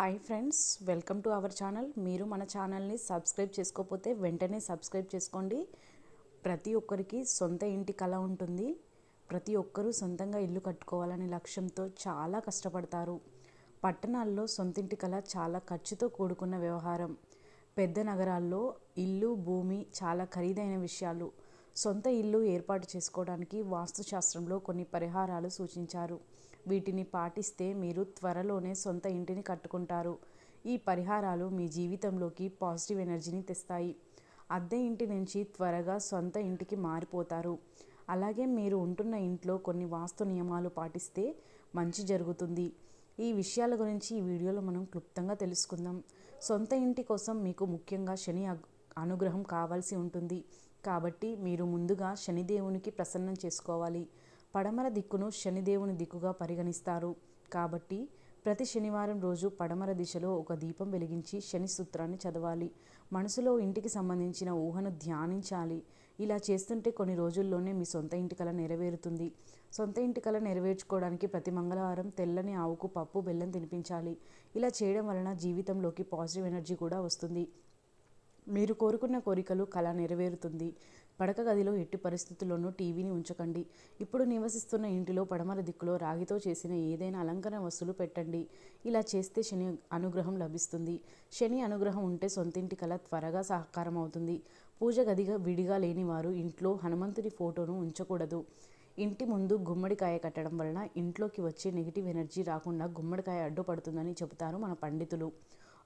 Hi friends welcome to our channel. మీరు మన ఛానల్ని సబ్స్క్రైబ్ చేసుకోకపోతే వెంటనే సబ్స్క్రైబ్ చేసుకోండి. ప్రతి ఒక్కరికి సొంత ఇంటి కళ ఉంటుంది. ప్రతి ఒక్కరూ సొంతంగా ఇల్లు కట్టుకోవాలనే లక్ష్యంతో చాలా కష్టపడతారు. పట్టణాల్లో సొంతింటి కళ చాలా ఖర్చుతో కూడుకున్న వ్యవహారం. పెద్ద నగరాల్లో ఇల్లు భూమి చాలా ఖరీదైన విషయాలు. సొంత ఇల్లు ఏర్పాటు చేసుకోవడానికి వాస్తుశాస్త్రంలో కొన్ని పరిహారాలు సూచించారు. వీటిని పాటిస్తే మీరు త్వరలోనే సొంత ఇంటిని కట్టుకుంటారు. ఈ పరిహారాలు మీ జీవితంలోకి పాజిటివ్ ఎనర్జీని తెస్తాయి. అద్దె ఇంటి నుంచి త్వరగా సొంత ఇంటికి మారిపోతారు. అలాగే మీరు ఉంటున్న ఇంట్లో కొన్ని వాస్తు నియమాలు పాటిస్తే మంచి జరుగుతుంది. ఈ విషయాల గురించి ఈ వీడియోలో మనం క్లుప్తంగా తెలుసుకుందాం. సొంత ఇంటి కోసం మీకు ముఖ్యంగా శని అనుగ్రహం కావాల్సి ఉంటుంది. కాబట్టి మీరు ముందుగా శనిదేవునికి ప్రసన్నం చేసుకోవాలి. పడమర దిక్కును శనిదేవుని దిక్కుగా పరిగణిస్తారు. కాబట్టి ప్రతి శనివారం రోజు పడమర దిశలో ఒక దీపం వెలిగించి శని సూత్రాన్ని చదవాలి. మనసులో ఇంటికి సంబంధించిన ఊహను ధ్యానించాలి. ఇలా చేస్తుంటే కొన్ని రోజుల్లోనే మీ సొంత ఇంటి కళ నెరవేరుతుంది. సొంత ఇంటి కళ నెరవేర్చుకోవడానికి ప్రతి మంగళవారం తెల్లని ఆవుకు పప్పు బెల్లం తినిపించాలి. ఇలా చేయడం వలన జీవితంలోకి పాజిటివ్ ఎనర్జీ కూడా వస్తుంది. మీరు కోరుకున్న కోరికలు కళ నెరవేరుతుంది. పడక గదిలో ఎట్టి పరిస్థితుల్లోనూ టీవీని ఉంచకండి. ఇప్పుడు నివసిస్తున్న ఇంటిలో పడమర దిక్కులో రాగితో చేసిన ఏదైనా అలంకరణ వస్తువులు పెట్టండి. ఇలా చేస్తే శని అనుగ్రహం లభిస్తుంది. శని అనుగ్రహం ఉంటే సొంతింటి కళ త్వరగా సహకారం అవుతుంది. పూజ గదిగా విడిగా లేని వారు ఇంట్లో హనుమంతుడి ఫోటోను ఉంచకూడదు. ఇంటి ముందు గుమ్మడికాయ కట్టడం వలన ఇంట్లోకి వచ్చే నెగిటివ్ ఎనర్జీ రాకుండా గుమ్మడికాయ అడ్డుపడుతుందని చెబుతారు మన పండితులు.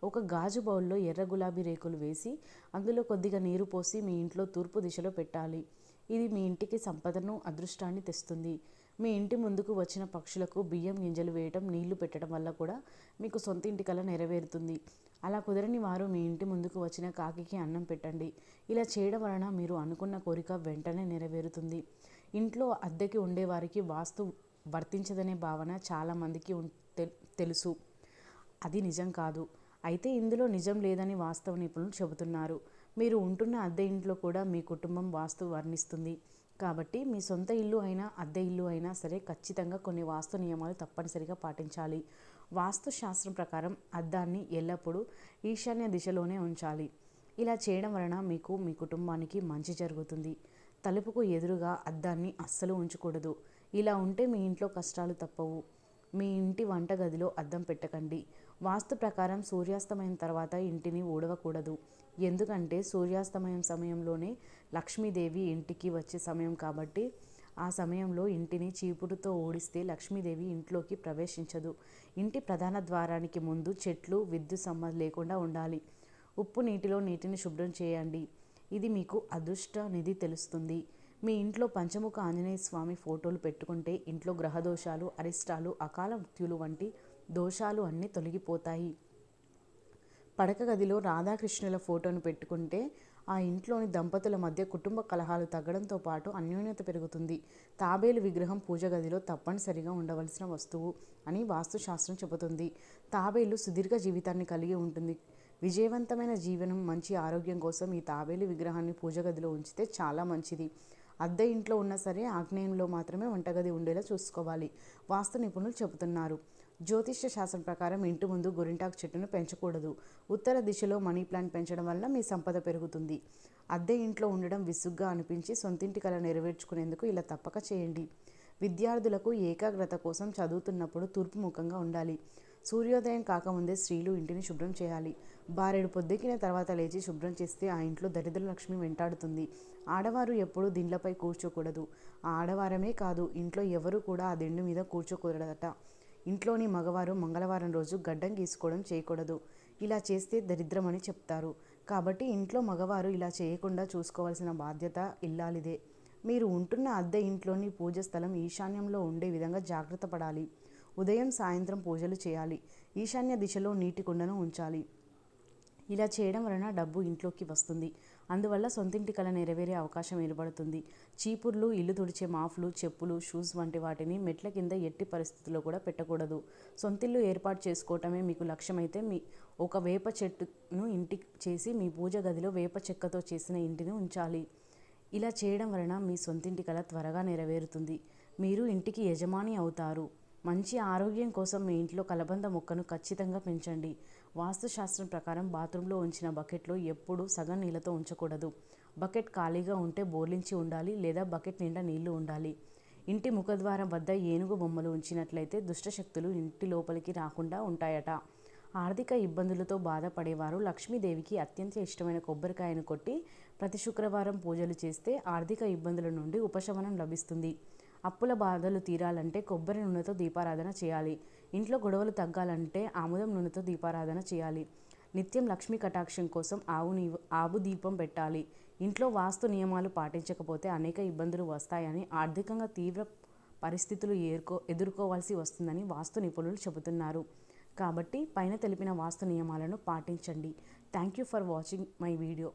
ఒక గాజు బౌల్లో ఎర్ర గులాబీ రేకులు వేసి అందులో కొద్దిగా నీరు పోసి మీ ఇంట్లో తూర్పు దిశలో పెట్టాలి. ఇది మీ ఇంటికి సంపదను అదృష్టాన్ని తెస్తుంది. మీ ఇంటి ముందుకు వచ్చిన పక్షులకు బియ్యం గింజలు వేయటం నీళ్ళు పెట్టడం వల్ల కూడా మీకు సొంత ఇంటి కళ నెరవేరుతుంది. అలా కుదరని వారు మీ ఇంటి ముందుకు వచ్చిన కాకికి అన్నం పెట్టండి. ఇలా చేయడం వలన మీరు అనుకున్న కోరిక వెంటనే నెరవేరుతుంది. ఇంట్లో అద్దెకి ఉండేవారికి వాస్తు వర్తించదనే భావన చాలామందికి ఉం- తెలుసు. అది నిజం కాదు. అయితే ఇందులో నిజం లేదని వాస్తవ నిపుణులు చెబుతున్నారు. మీరు ఉంటున్న అద్దె ఇంట్లో కూడా మీ కుటుంబం వాస్తు వర్ణిస్తుంది. కాబట్టి మీ సొంత ఇల్లు అయినా అద్దె ఇల్లు అయినా సరే ఖచ్చితంగా కొన్ని వాస్తు నియమాలు తప్పనిసరిగా పాటించాలి. వాస్తు శాస్త్రం ప్రకారం అద్దాన్ని ఎల్లప్పుడూ ఈశాన్య దిశలోనే ఉంచాలి. ఇలా చేయడం వలన మీకు మీ కుటుంబానికి మంచి జరుగుతుంది. తలుపుకు ఎదురుగా అద్దాన్ని అస్సలు ఉంచకూడదు. ఇలా ఉంటే మీ ఇంట్లో కష్టాలు తప్పవు. మీ ఇంటి వంటగదిలో అద్దం పెట్టకండి. వాస్తు ప్రకారం సూర్యాస్తమయం తర్వాత ఇంటిని ఊడవకూడదు. ఎందుకంటే సూర్యాస్తమయం సమయంలోనే లక్ష్మీదేవి ఇంటికి వచ్చే సమయం కాబట్టి ఆ సమయంలో ఇంటిని చీపురుతో ఓడిస్తే లక్ష్మీదేవి ఇంట్లోకి ప్రవేశించదు. ఇంటి ప్రధాన ద్వారానికి ముందు చెట్లు విద్యుత్ సంబంధం లేకుండా ఉండాలి. ఉప్పు నీటిలో నీటిని శుభ్రం చేయండి. ఇది మీకు అదృష్ట నిధి తెలుస్తుంది. మీ ఇంట్లో పంచముఖ ఆంజనేయ స్వామి ఫోటోలు పెట్టుకుంటే ఇంట్లో గ్రహదోషాలు అరిష్టాలు అకాల మృత్యులు వంటి దోషాలు అన్నీ తొలగిపోతాయి. పడక గదిలో రాధాకృష్ణుల ఫోటోను పెట్టుకుంటే ఆ ఇంట్లోని దంపతుల మధ్య కుటుంబ కలహాలు తగ్గడంతో పాటు అన్యోన్యత పెరుగుతుంది. తాబేలు విగ్రహం పూజ గదిలో తప్పనిసరిగా ఉండవలసిన వస్తువు అని వాస్తుశాస్త్రం చెబుతుంది. తాబేలు సుదీర్ఘ జీవితాన్ని కలిగి ఉంటుంది. విజయవంతమైన జీవనం మంచి ఆరోగ్యం కోసం ఈ తాబేలు విగ్రహాన్ని పూజ గదిలో ఉంచితే చాలా మంచిది. అద్దె ఇంట్లో ఉన్నా సరే ఆగ్నేయంలో మాత్రమే వంటగది ఉండేలా చూసుకోవాలి. వాస్తు నిపుణులు చెబుతున్నారు. జ్యోతిష్య శాస్త్రం ప్రకారం ఇంటి ముందు గొరింటాకు చెట్టును పెంచకూడదు. ఉత్తర దిశలో మనీ ప్లాంట్ పెంచడం వల్ల మీ సంపద పెరుగుతుంది. అద్దె ఇంట్లో ఉండడం విసుగ్గా అనిపించి సొంతింటి కల నెరవేర్చుకునేందుకు ఇలా తప్పక చేయండి. విద్యార్థులకు ఏకాగ్రత కోసం చదువుతున్నప్పుడు తూర్పు ముఖంగా ఉండాలి. సూర్యోదయం కాకముందే స్త్రీలు ఇంటిని శుభ్రం చేయాలి. బారెడు పొద్దుకిన తర్వాత లేచి శుభ్రం చేస్తే ఆ ఇంట్లో దరిద్ర లక్ష్మి వెంటాడుతుంది. ఆడవారు ఎప్పుడూ దిండ్లపై కూర్చోకూడదు. ఆ ఆడవారమే కాదు ఇంట్లో ఎవరు కూడా ఆ దిండు మీద కూర్చోకూడదట. ఇంట్లోని మగవారు మంగళవారం రోజు గడ్డం గీసుకోవడం చేయకూడదు. ఇలా చేస్తే దరిద్రమని చెప్తారు. కాబట్టి ఇంట్లో మగవారు ఇలా చేయకుండా చూసుకోవాల్సిన బాధ్యత ఇల్లాలిదే. మీరు ఉంటున్న అద్దె ఇంట్లోని పూజ స్థలం ఈశాన్యంలో ఉండే విధంగా జాగ్రత్త పడాలి. ఉదయం సాయంత్రం పూజలు చేయాలి. ఈశాన్య దిశలో నీటి కుండను ఉంచాలి. ఇలా చేయడం వలన డబ్బు ఇంట్లోకి వస్తుంది. అందువల్ల సొంతింటి కల నెరవేరే అవకాశం ఏర్పడుతుంది. చీపుర్లు ఇల్లు తుడిచే మాఫ్లు చెప్పులు షూస్ వంటి వాటిని మెట్ల కింద ఎట్టి పరిస్థితుల్లో కూడా పెట్టకూడదు. సొంతిల్లు ఏర్పాటు చేసుకోవటమే మీకు లక్ష్యమైతే మీ ఒక వేప చెట్టును ఇంటి చేసి మీ పూజ గదిలో వేప చెక్కతో చేసిన ఇంటిని ఉంచాలి. ఇలా చేయడం వలన మీ సొంతింటి కళ త్వరగా నెరవేరుతుంది. మీరు ఇంటికి యజమాని అవుతారు. మంచి ఆరోగ్యం కోసం మీ ఇంట్లో కలబంద మొక్కను ఖచ్చితంగా పెంచండి. వాస్తుశాస్త్రం ప్రకారం బాత్రూంలో ఉంచిన బకెట్లో ఎప్పుడూ సగం నీళ్ళతో ఉంచకూడదు. బకెట్ ఖాళీగా ఉంటే బోర్లించి ఉండాలి లేదా బకెట్ నిండా నీళ్ళు ఉండాలి. ఇంటి ముఖద్వారం వద్ద ఏనుగు బొమ్మలు ఉంచినట్లయితే దుష్టశక్తులు ఇంటి లోపలికి రాకుండా ఉంటాయట. ఆర్థిక ఇబ్బందులతో బాధపడేవారు లక్ష్మీదేవికి అత్యంత ఇష్టమైన కొబ్బరికాయను కొట్టి ప్రతి శుక్రవారం పూజలు చేస్తే ఆర్థిక ఇబ్బందుల నుండి ఉపశమనం లభిస్తుంది. అప్పుల బాధలు తీరాలంటే కొబ్బరి నూనెతో దీపారాధన చేయాలి. ఇంట్లో గొడవలు తగ్గాలంటే ఆముదం నూనెతో దీపారాధన చేయాలి. నిత్యం లక్ష్మీ కటాక్షం కోసం ఆవు నీ ఆవు దీపం పెట్టాలి. ఇంట్లో వాస్తు నియమాలు పాటించకపోతే అనేక ఇబ్బందులు వస్తాయని ఆర్థికంగా తీవ్ర పరిస్థితులు ఏర్కో ఎదుర్కోవాల్సి వస్తుందని వాస్తు నిపుణులు చెబుతున్నారు. కాబట్టి పైన తెలిపిన వాస్తు నియమాలను పాటించండి. Thank you for watching my video.